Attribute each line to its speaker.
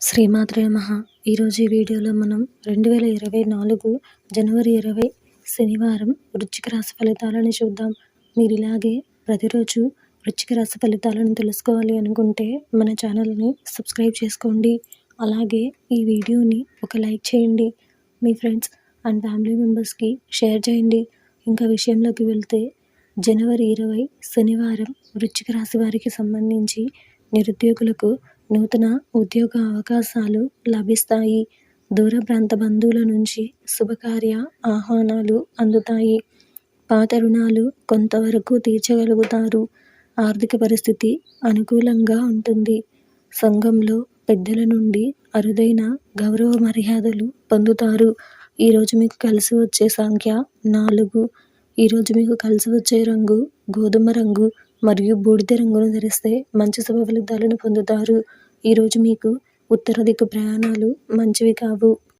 Speaker 1: శ్రీమాత్రే నమః. ఈరోజు ఈ వీడియోలో మనం రెండు వేల ఇరవై నాలుగు జనవరి ఇరవై శనివారం వృశ్చిక రాశి ఫలితాలను చూద్దాం. మీరు ఇలాగే ప్రతిరోజు వృశ్చిక రాశి ఫలితాలను తెలుసుకోవాలి అనుకుంటే మన ఛానల్ని సబ్స్క్రైబ్ చేసుకోండి. అలాగే ఈ వీడియోని ఒక లైక్ చేయండి. మీ ఫ్రెండ్స్ అండ్ ఫ్యామిలీ మెంబర్స్కి షేర్ చేయండి. ఇంకా విషయంలోకి వెళ్తే జనవరి ఇరవై శనివారం వృశ్చిక రాశి వారికి సంబంధించి నిరుద్యోగులకు నూతన ఉద్యోగ అవకాశాలు లభిస్తాయి. దూర ప్రాంత బంధువుల నుంచి శుభకార్య ఆహ్వానాలు అందుతాయి. పాత రుణాలు కొంతవరకు తీర్చగలుగుతారు. ఆర్థిక పరిస్థితి అనుకూలంగా ఉంటుంది. సంఘంలో పెద్దల నుండి అరుదైన గౌరవ మర్యాదలు పొందుతారు. ఈరోజు మీకు కలిసి వచ్చే సంఖ్య నాలుగు. ఈరోజు మీకు కలిసి వచ్చే రంగు గోధుమ రంగు మరియు బూడిద రంగును ధరిస్తే మంచి శుభ ఫలితాలను పొందుతారు. ఈరోజు మీకు ఉత్తర దిక్కు ప్రయాణాలు మంచివి కావు.